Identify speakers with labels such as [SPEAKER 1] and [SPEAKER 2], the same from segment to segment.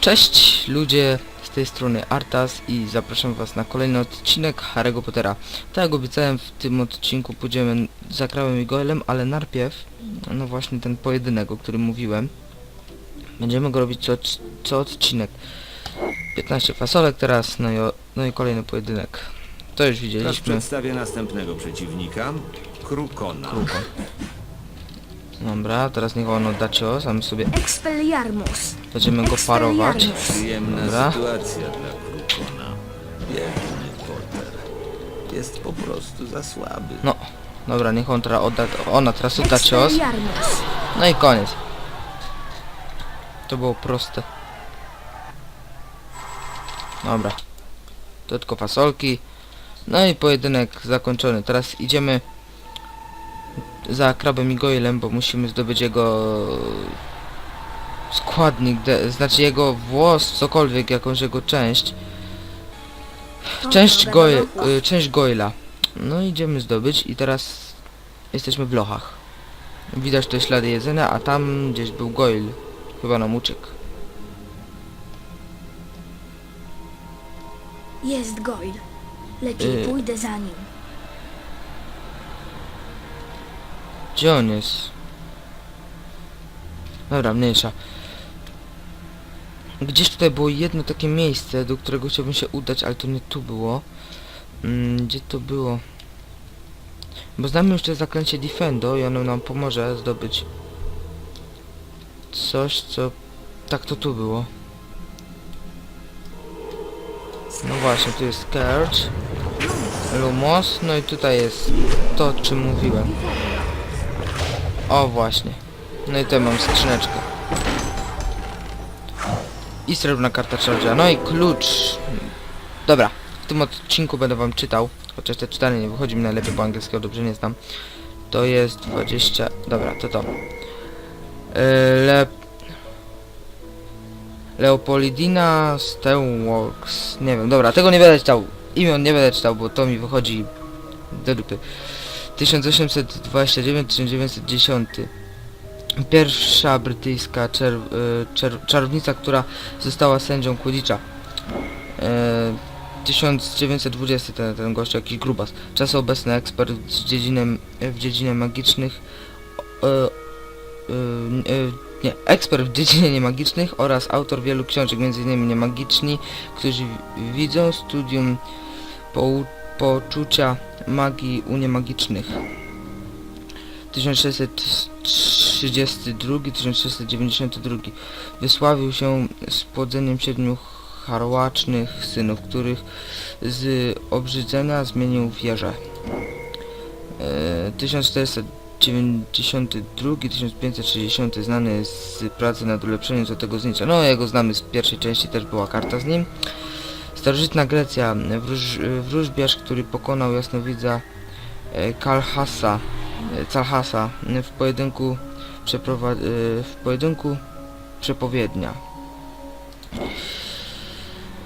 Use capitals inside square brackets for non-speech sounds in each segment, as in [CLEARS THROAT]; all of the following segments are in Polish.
[SPEAKER 1] Cześć ludzie, z tej strony Artas i zapraszam was na kolejny odcinek Harry'ego Pottera. Tak jak obiecałem w tym odcinku pójdziemy za Krałem i Goelem, ale najpierw, no właśnie ten pojedynek, o którym mówiłem. Będziemy go robić co, co odcinek. 15 fasolek teraz, no i, o, no i kolejny pojedynek. To już
[SPEAKER 2] Teraz
[SPEAKER 1] widzieliśmy.
[SPEAKER 2] przedstawię następnego przeciwnika, Krukona.
[SPEAKER 1] Krukon. Dobra, teraz niech on odda cios, a my sobie
[SPEAKER 3] Expelliarmus.
[SPEAKER 1] Będziemy go parować.
[SPEAKER 2] Przyjemna
[SPEAKER 1] Dobra.
[SPEAKER 2] sytuacja dla Krukona. Biedny Potter. Jest po prostu za słaby.
[SPEAKER 1] No, dobra, niech on teraz odda, ona teraz odda cios. No i koniec. To było proste. Dobra. To tylko fasolki. No i pojedynek zakończony. Teraz idziemy za krabem i goilem, bo musimy zdobyć jego składnik, znaczy jego włos, cokolwiek, jakąś jego część. Część, goil, y, część goila. No idziemy zdobyć i teraz jesteśmy w lochach. Widać te ślady jedzenia, a tam gdzieś był Goil. Chyba nam uciekł.
[SPEAKER 3] Jest Goyle. Lepiej
[SPEAKER 1] Y.
[SPEAKER 3] pójdę za nim.
[SPEAKER 1] Gdzie on jest? Dobra, mniejsza. Gdzieś tutaj było jedno takie miejsce, do którego chciałbym się udać, ale to nie tu było. Mm, gdzie to było? Bo znamy to zaklęcie Defendo i ono nam pomoże zdobyć coś, co... Tak, to tu było. No właśnie, tu jest Scourge, Lumos, no i tutaj jest to, o czym mówiłem. O właśnie. No i tutaj mam skrzyneczkę. I srebrna karta czardzia. No i klucz. Dobra. W tym odcinku będę wam czytał. Chociaż te czytanie nie wychodzi mi najlepiej po angielskiego, dobrze nie znam. To jest 20... Dobra, to to. Yy, Le... Leopoldina Steelworks. Nie wiem, dobra, tego nie będę czytał. Imion nie będę czytał, bo to mi wychodzi do dupy. 1829-1910 Pierwsza brytyjska y, czarownica, która została sędzią Quidditcha e, 1920 ten, ten gość, jakiś grubas Czas obecny ekspert w dziedzinę, w dziedzinę magicznych e, e, nie, ekspert w dziedzinie niemagicznych oraz autor wielu książek, m.in. Niemagiczni, którzy widzą studium pou, poczucia magii u niemagicznych. 1632-1692 wysławił się z płodzeniem siedmiu harłacznych synów, których z obrzydzenia zmienił wieżę. E, 1492-1560 znany jest z pracy nad ulepszeniem Złotego Znicza. No, jego znamy z pierwszej części, też była karta z nim. Starożytna Grecja, wróż, wróżbiarz, który pokonał jasnowidza e, Kalhasa, e, Calhasa e, w pojedynku e, w pojedynku przepowiednia.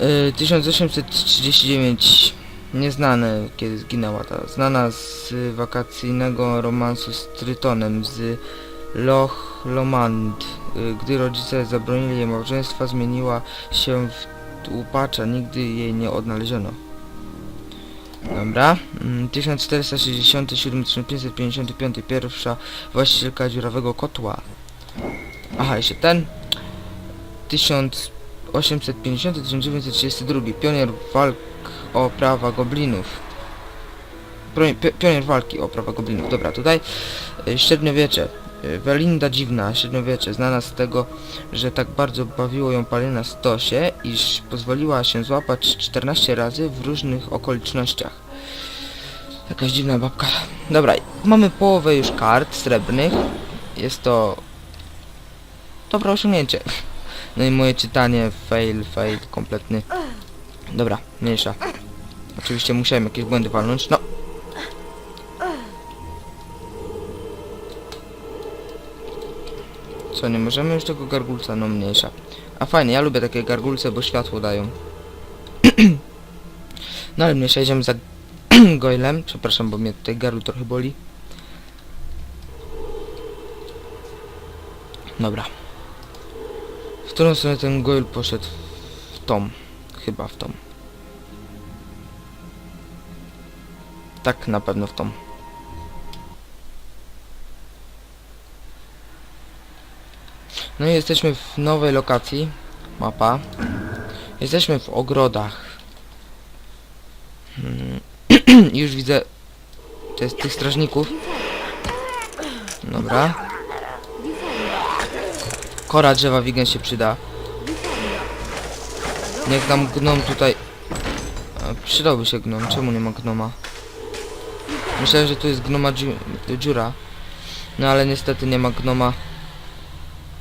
[SPEAKER 1] E, 1839 Nieznane kiedy zginęła ta. Znana z wakacyjnego romansu z Trytonem z Loch Lomond. E, Gdy rodzice zabronili jej małżeństwa, zmieniła się w łupacza, nigdy jej nie odnaleziono. Dobra. Mm, 1467-1555 pierwsza właścicielka dziurawego kotła. Aha, jeszcze ten. 1850-1932 pionier walk o prawa goblinów. Pionier walki o prawa goblinów. Dobra, tutaj y, średniowiecze. Y, Welinda Dziwna, średniowiecze, znana z tego, że tak bardzo bawiło ją palenie stosie, iż pozwoliła się złapać 14 razy w różnych okolicznościach. Jakaś dziwna babka. Dobra, mamy połowę już kart srebrnych. Jest to dobre osiągnięcie. No i moje czytanie fail, fail kompletny. Dobra, mniejsza. Oczywiście musiałem jakieś błędy walnąć. No. Co, nie możemy już tego gargulca? No mniejsza. A fajnie, ja lubię takie gargulce, bo światło dają. [CLEARS THROAT] no ale mniejsza, jedziemy za [CLEARS THROAT] Goilem. Przepraszam, bo mnie tutaj gardło trochę boli. Dobra. W którą stronę ten Goyle poszedł? W tą. Chyba w tą. Tak, na pewno w tą. No i jesteśmy w nowej lokacji. Mapa. Jesteśmy w ogrodach. Hmm. [CLEARS THROAT] Już widzę jest tych strażników. Dobra. Kora drzewa wigen się przyda. Niech nam gnom tutaj... Przydałby się gnom. Czemu nie ma gnoma? Myślałem, że tu jest gnoma dziu dziura. No ale niestety nie ma gnoma.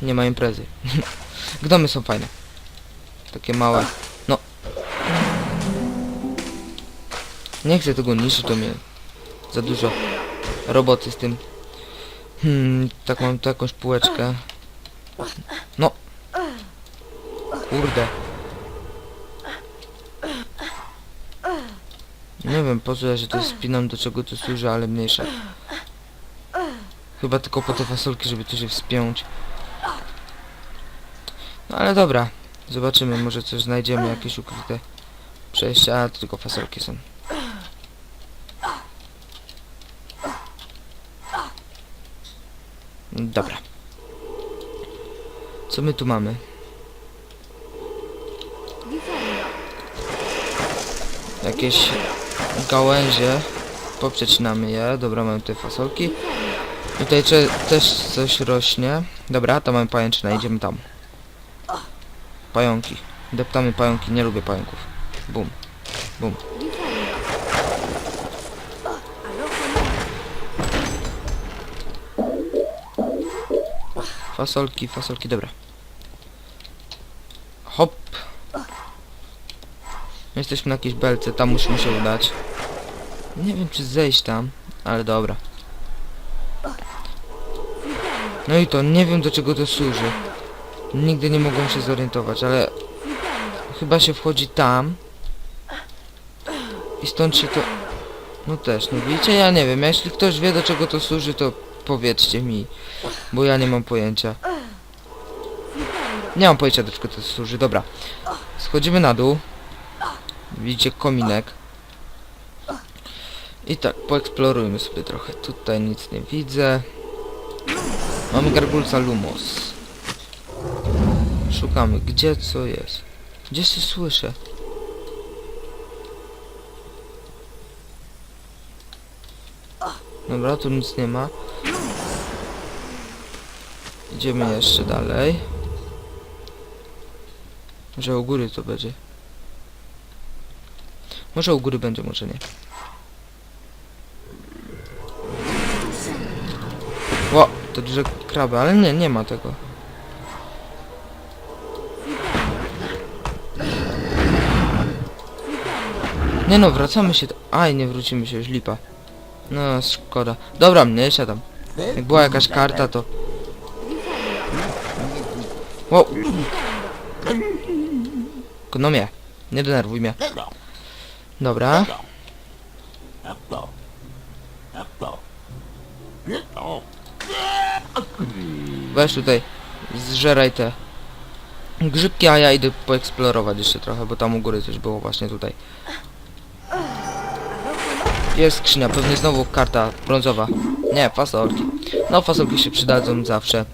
[SPEAKER 1] Nie ma imprezy. [LAUGHS] Gnomy są fajne. Takie małe. No. Nie chcę tego niszczyć, to mnie za dużo roboty z tym. Hmm, tak mam tu jakąś półeczkę. No. Kurde. Nie wiem po co ja się to spinam, do czego to służy, ale mniejsza. Chyba tylko po te fasolki, żeby tu się wspiąć. Ale dobra. Zobaczymy, może coś znajdziemy, jakieś ukryte przejścia, a to tylko fasolki są. Dobra. Co my tu mamy? Jakieś gałęzie. Poprzecinamy je. Dobra, mamy te fasolki. Tutaj też coś rośnie. Dobra, tam mamy pajęczynę, idziemy tam. Pająki. Deptamy pająki, nie lubię pająków. Bum. Bum. Fasolki, fasolki, dobra. Hop. Jesteśmy na jakiejś belce, tam musimy się udać. Nie wiem czy zejść tam, ale dobra. No i to, nie wiem do czego to służy. Nigdy nie mogłem się zorientować, ale... Chyba się wchodzi tam. I stąd się to... No też, no widzicie, ja nie wiem, jeśli ktoś wie do czego to służy, to powiedzcie mi. Bo ja nie mam pojęcia. Nie mam pojęcia do czego to służy, dobra. Schodzimy na dół. Widzicie kominek. I tak, poeksplorujmy sobie trochę. Tutaj nic nie widzę. Mamy gargulca Lumos. Szukamy, gdzie co jest. Gdzie się słyszę? Dobra, tu nic nie ma. Idziemy jeszcze dalej. Może u góry to będzie. Może u góry będzie, może nie. Ło, to duże kraby, ale nie, nie ma tego. Nie no, wracamy się. Aj, nie wrócimy się, już lipa. No, szkoda. Dobra, mnie siadam. Jak była jakaś karta, to... Wow. Gnomie, nie denerwuj mnie. Dobra. Weź tutaj, zżeraj te grzybki, a ja idę poeksplorować jeszcze trochę, bo tam u góry coś było właśnie tutaj. Jest skrzynia, pewnie znowu karta brązowa. Nie, fasolki. No, fasolki się przydadzą zawsze.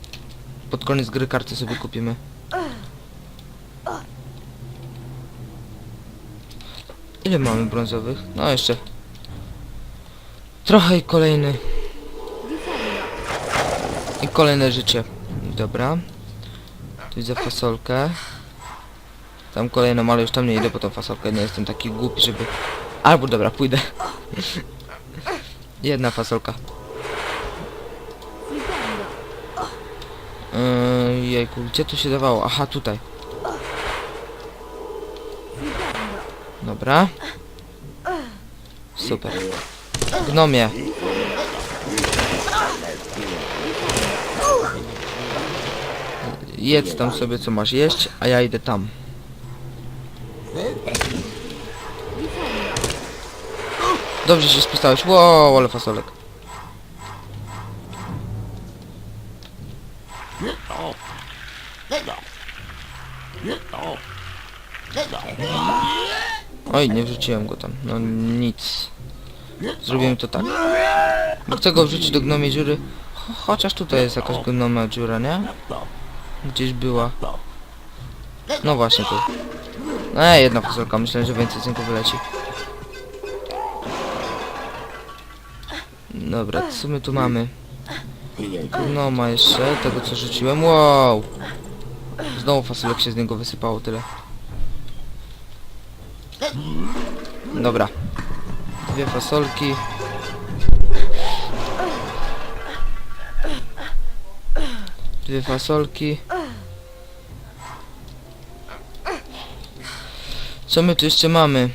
[SPEAKER 1] Pod koniec gry karty sobie kupimy. Ile mamy brązowych? No jeszcze. Trochę i kolejny. I kolejne życie. Dobra. Tu widzę fasolkę. Tam kolejną, ale już tam nie idę po tą fasolkę. Nie jestem taki głupi, żeby... Albo dobra, pójdę. Jedna fasolka. Yy, jejku, gdzie to się dawało? Aha, tutaj. Dobra. Super. Gnomie. Jedz tam sobie co masz jeść, a ja idę tam. Dobrze się spisałeś. Wow, ale fasolek. Oj, nie wrzuciłem go tam. No nic. Zrobimy to tak. Bo chcę go wrzucić do gnomiej dziury. Cho- Chociaż tutaj jest jakaś gnoma dziura, nie? Gdzieś była. No właśnie tu. E, jedna fasolka. Myślałem, że więcej niego wyleci. Dobra, co my tu mamy? Gnoma jeszcze, tego co rzuciłem. Wow! Znowu fasolek się z niego wysypało tyle. Dobra. Dwie fasolki. Dwie fasolki. Co my tu jeszcze mamy?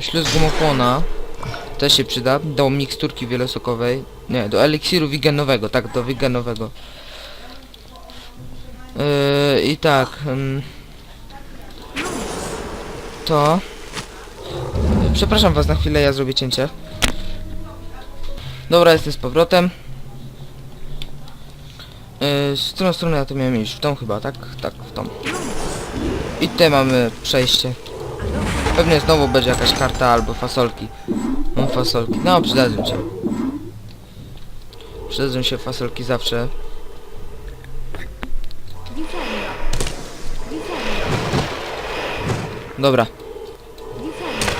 [SPEAKER 1] Śluz gumofona. Też się przyda. Do miksturki wielosokowej. Nie, do eliksiru wiganowego. Tak, do wiganowego. Yy, I tak. ym, to. Przepraszam was na chwilę, ja zrobię cięcie. Dobra, jestem z powrotem. Yy, z którą stronę ja to miałem iść? W tą chyba, tak? Tak, w tą. I tutaj mamy przejście. Pewnie znowu będzie jakaś karta albo fasolki. Mam fasolki. No, przydadzą się. Przydadzą się fasolki zawsze. Dobra.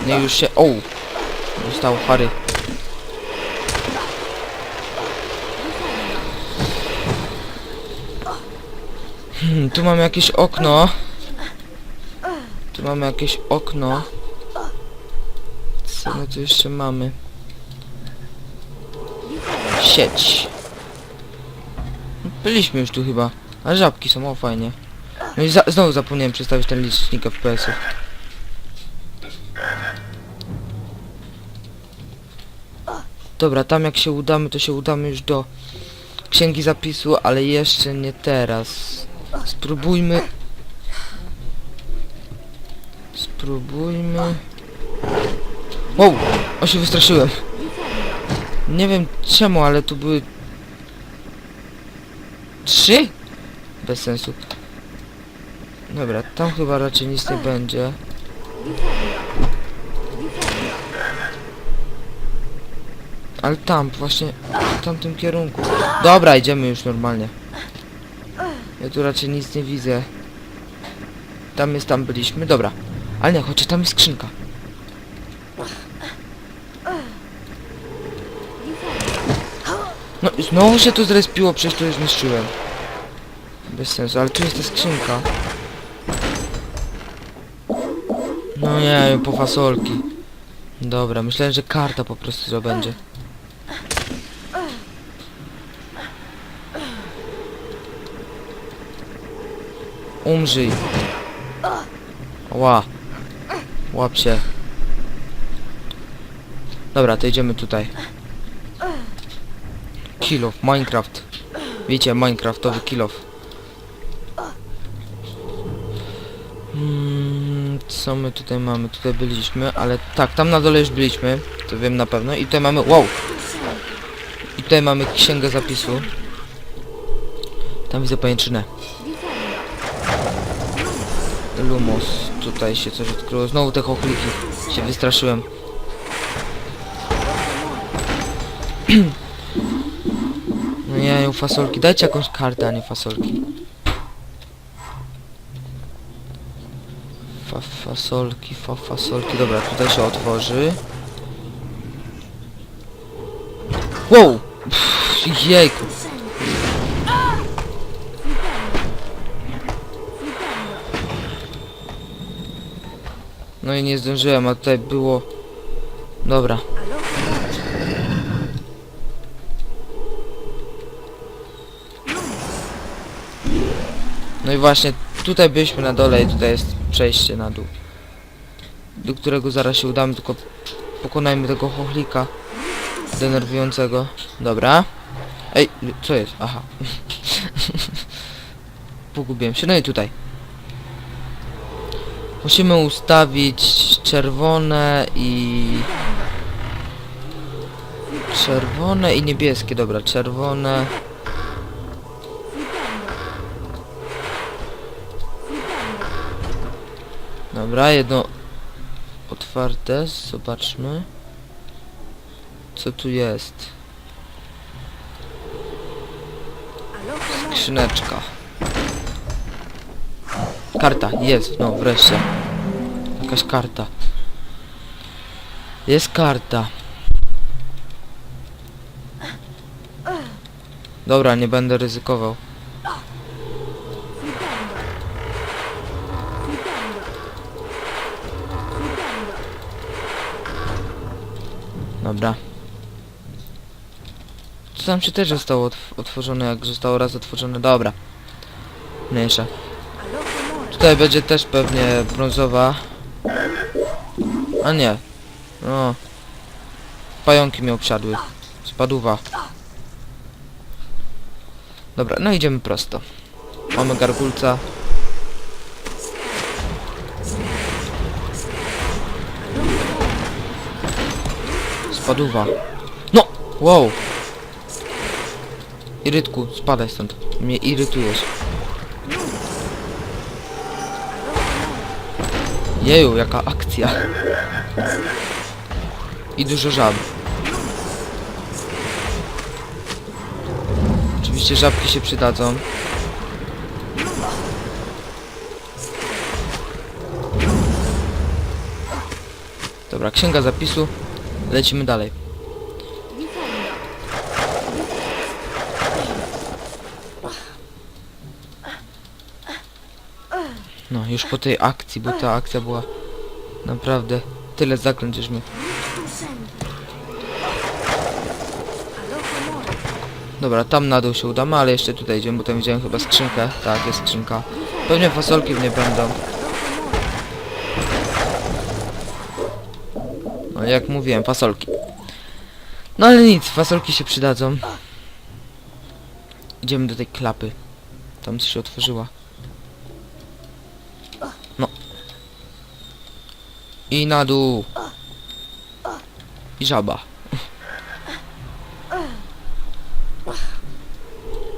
[SPEAKER 1] Nie już się... O! Został Harry. Hmm, tu mamy jakieś okno. Tu mamy jakieś okno. My tu jeszcze mamy? Sieć. Byliśmy już tu chyba. A żabki są, o fajnie. No i za znowu zapomniałem przedstawić ten licznik FPS-ów. Dobra, tam jak się udamy, to się udamy już do księgi zapisu, ale jeszcze nie teraz. Spróbujmy... Spróbujmy... Wow! O się wystraszyłem. Nie wiem czemu, ale tu były... Trzy? Bez sensu. Dobra, tam chyba raczej nic nie będzie. Ale tam, właśnie w tamtym kierunku. Dobra, idziemy już normalnie. Ja tu raczej nic nie widzę. Tam jest, tam byliśmy. Dobra. Ale nie, chociaż tam jest skrzynka. No, znowu się to zrespiło, przecież to już zniszczyłem. Bez sensu, ale tu jest ta skrzynka. No nie, po fasolki. Dobra, myślałem, że karta po prostu to będzie. Umrzyj. Ła. Łap się. Dobra, to idziemy tutaj. Kill of Minecraft. Wiecie, Minecraftowy kill off. Mm, co my tutaj mamy? Tutaj byliśmy, ale tak, tam na dole już byliśmy. To wiem na pewno. I tutaj mamy... Wow! I tutaj mamy księgę zapisu. Tam widzę pajęczynę. Lumos. Tutaj się coś odkryło. Znowu te chochliki. Się wystraszyłem. [CLEARS THROAT] Fasolki. Dajcie jakąś kartę, a nie fasolki. Fa fasolki, fa fasolki. Dobra, tutaj się otworzy. Wow! Pff, jejku. No i nie zdążyłem, a tutaj było... Dobra. I właśnie, tutaj byliśmy na dole i tutaj jest przejście na dół. Do którego zaraz się udamy, tylko pokonajmy tego chochlika denerwującego. Dobra. Ej, co jest? Aha. [LAUGHS] Pogubiłem się. No i tutaj. Musimy ustawić czerwone i... Czerwone i niebieskie, dobra, czerwone... Dobra, jedno otwarte, zobaczmy. Co tu jest? Skrzyneczka. Karta, jest, no wreszcie. Jakaś karta. Jest karta. Dobra, nie będę ryzykował. Dobra. To tam się też zostało otw otworzone, jak zostało raz otworzone. Dobra. Mniejsza. Tutaj będzie też pewnie brązowa. A nie. No. Pająki mi obsiadły. Spadówa. Dobra, no idziemy prosto. Mamy gargulca. Spadówa. No! Wow! Irytku, spadaj stąd. Mnie irytujesz. Jeju, jaka akcja. I dużo żab. Oczywiście żabki się przydadzą. Dobra, księga zapisu. Lecimy dalej. No, już po tej akcji, bo ta akcja była naprawdę tyle zaklęć.
[SPEAKER 3] Tusendo. Alohomora.
[SPEAKER 1] Dobra, tam na dół się udamy, ale jeszcze tutaj idziemy, bo tam widziałem chyba skrzynkę. Tak, jest skrzynka. Pewnie fasolki w nie będą. No jak mówiłem, fasolki. No ale nic, fasolki się przydadzą. Idziemy do tej klapy. Tam się otworzyła. No. I na dół. I żaba.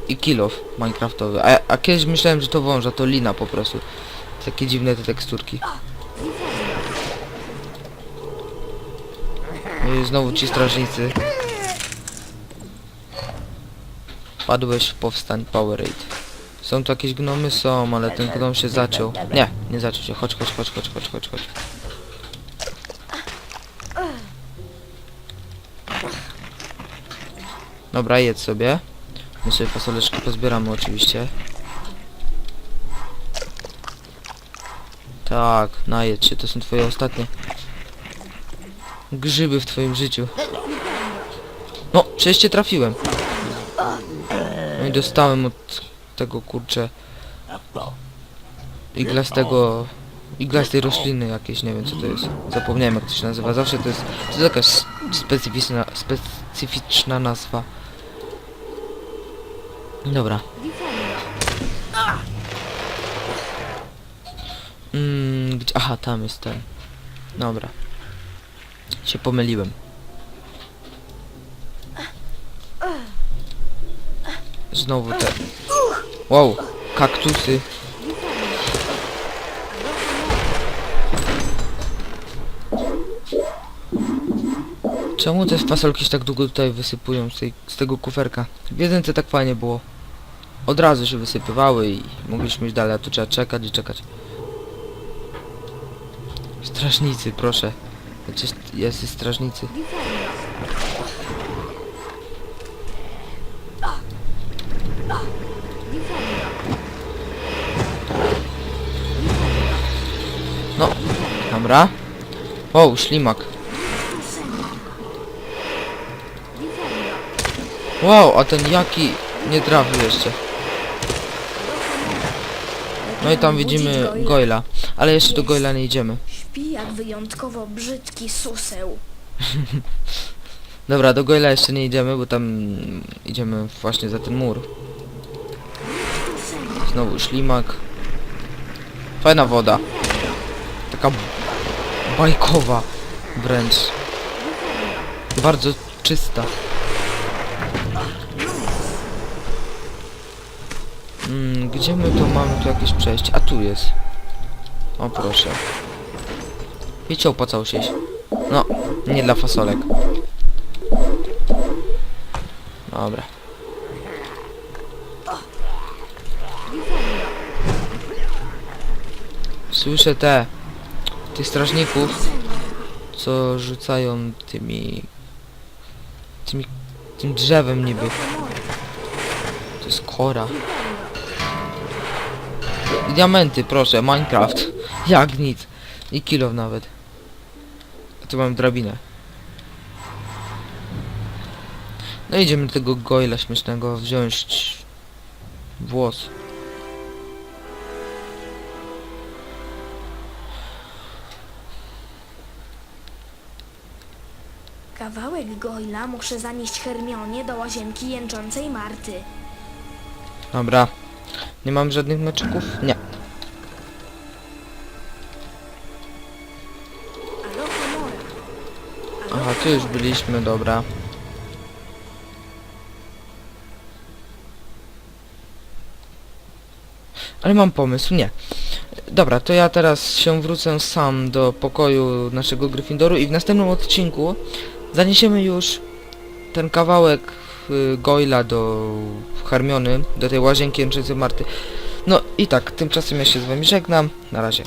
[SPEAKER 1] I kilof minecraftowy. A, a kiedyś myślałem, że to wąża, to lina po prostu. Takie dziwne te teksturki. No I znowu ci strażnicy. Padłeś w powstań Powerade. Są tu jakieś gnomy? Są, ale ten gnom się zaciął. Nie, nie zaczął się. Chodź, chodź, chodź, chodź, chodź, chodź, chodź. Dobra, jedz sobie. My sobie fasoleczki pozbieramy oczywiście. Tak, najedz się, to są twoje ostatnie grzyby w twoim życiu. No, przecież cię trafiłem. No i dostałem od tego kurcze iglastego iglastej rośliny jakieś, nie wiem co to jest. Zapomniałem jak to się nazywa. Zawsze to jest, to jest jakaś specyficzna, specyficzna nazwa. Dobra. Mm, gdzie, aha, tam jest ten. Dobra. Się pomyliłem. Znowu te. Wow, kaktusy. Czemu te fasolki się tak długo tutaj wysypują z, tej, z tego kuferka? W jedynce tak fajnie było. Od razu się wysypywały i mogliśmy iść dalej, a tu trzeba czekać i czekać. Strażnicy, proszę. Chociaż jest strażnicy. No, dobra. Wow, ślimak. Wow, a ten jaki nie trafił jeszcze. No i tam widzimy Goyla. Ale jeszcze do Goyla nie idziemy.
[SPEAKER 3] Śpi jak wyjątkowo brzydki suseł. [LAUGHS]
[SPEAKER 1] Dobra, do Goyla jeszcze nie idziemy, bo tam idziemy właśnie za ten mur. Znowu ślimak. Fajna woda. Taka bajkowa wręcz. Bardzo czysta. Mm, gdzie my to mamy tu jakieś przejście? A tu jest. O proszę. Wiecie, opłacało się. No, nie dla fasolek. Dobra. Słyszę te... tych strażników, co rzucają tymi... tymi... tym drzewem niby. To jest kora. Diamenty, proszę, Minecraft. [LAUGHS] Jak nic. I kilo nawet. Tu mam drabinę. No idziemy do tego goila śmiesznego wziąć włos.
[SPEAKER 3] Kawałek Goyla muszę zanieść Hermionie do łazienki jęczącej Marty.
[SPEAKER 1] Dobra. Nie mam żadnych meczyków? Nie. Tu już byliśmy, dobra. Ale mam pomysł, nie. Dobra, to ja teraz się wrócę sam do pokoju naszego Gryffindoru i w następnym odcinku zaniesiemy już ten kawałek y, Goyla do Harmiony, do tej łazienki jęczącej Marty. No i tak, tymczasem ja się z wami żegnam. Na razie.